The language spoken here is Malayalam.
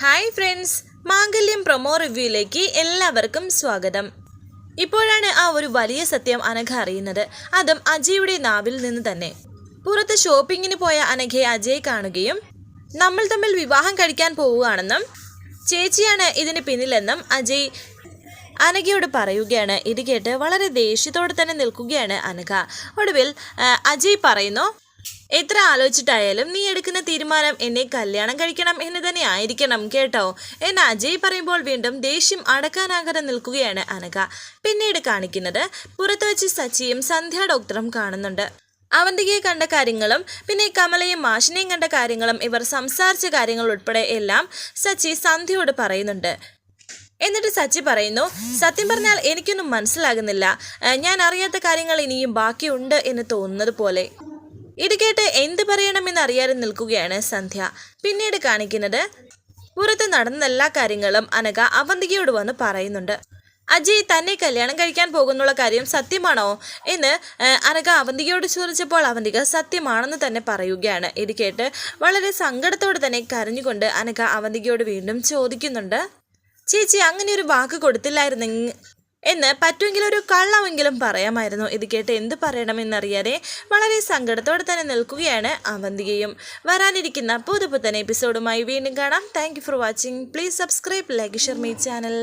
ഹായ് ഫ്രണ്ട്സ് മാംഗല്യം പ്രൊമോ റിവ്യൂയിലേക്ക് എല്ലാവർക്കും സ്വാഗതം. ഇപ്പോഴാണ് ആ ഒരു വലിയ സത്യം അനഘ അറിയുന്നത്. അതും അജയുടെ നാവിൽ നിന്ന് തന്നെ. പുറത്ത് ഷോപ്പിങ്ങിന് പോയ അനഘയെ അജയ് കാണുകയും നമ്മൾ തമ്മിൽ വിവാഹം കഴിക്കാൻ പോവുകയാണെന്നും ചേച്ചിയാണ് ഇതിന് പിന്നിലെന്നും അജയ് അനഘയോട് പറയുകയാണ്. ഇത് കേട്ട് വളരെ ദേഷ്യത്തോടെ തന്നെ നിൽക്കുകയാണ് അനഘ. ഒടുവിൽ അജയ് പറയുന്നു എത്ര ആലോചിച്ചിട്ടായാലും നീ എടുക്കുന്ന തീരുമാനം എന്നെ കല്യാണം കഴിക്കണം എന്ന് തന്നെ ആയിരിക്കണം കേട്ടോ? എന്ന് അജയ് പറയുമ്പോൾ വീണ്ടും ദേഷ്യം അടക്കാനാകാതെ നിൽക്കുകയാണ് അനക പിന്നീട് കാണിക്കുന്നത് പുറത്തു വെച്ച് സച്ചിയും സന്ധ്യ ഡോക്ടറും കാണുന്നുണ്ട്. അവന്തികയെ കണ്ട കാര്യങ്ങളും പിന്നെ കമലയും മാഷിനെയും കണ്ട കാര്യങ്ങളും ഇവർ സംസാരിച്ച കാര്യങ്ങൾ ഉൾപ്പെടെ എല്ലാം സച്ചി സന്ധ്യയോട് പറയുന്നുണ്ട്. എന്നിട്ട് സച്ചി പറയുന്നു സത്യം പറഞ്ഞാൽ എനിക്കൊന്നും മനസ്സിലാകുന്നില്ല. ഞാൻ അറിയാത്ത കാര്യങ്ങൾ ഇനിയും ബാക്കിയുണ്ട് എന്ന് തോന്നുന്നത് പോലെ. ഇത് കേട്ട് എന്ത് പറയണമെന്ന് അറിയാതെ നിൽക്കുകയാണ് സന്ധ്യ. പിന്നീട് കാണിക്കുന്നത് പുറത്ത് നടന്ന എല്ലാ കാര്യങ്ങളും അനക അവന്തികയോട് വന്ന് പറയുന്നുണ്ട്. അജയ് തന്നെ കല്യാണം കഴിക്കാൻ പോകുന്നുള്ള കാര്യം സത്യമാണോ? എന്ന് അനക അവന്തികയോട് ചോദിച്ചപ്പോൾ അവന്തിക സത്യമാണെന്ന് തന്നെ പറയുകയാണ്. ഇത് കേട്ട് വളരെ സങ്കടത്തോടെ തന്നെ കരഞ്ഞുകൊണ്ട് അനക അവന്തികയോട് വീണ്ടും ചോദിക്കുന്നുണ്ട് ചേച്ചി അങ്ങനെ ഒരു വാക്ക് കൊടുത്തില്ലായിരുന്നെങ്കിൽ എന്ന് പറ്റുമെങ്കിൽ ഒരു കള്ളമെങ്കിലും പറയാമായിരുന്നു. ഇത് കേട്ട് എന്ത് പറയണമെന്നറിയാതെ വളരെ സങ്കടത്തോടെ തന്നെ നിൽക്കുകയാണ് അവന്തികയും. വരാനിരിക്കുന്ന പുതുപുത്തൻ എപ്പിസോഡുമായി വീണ്ടും കാണാം. Thank for watching please subscribe like share my channel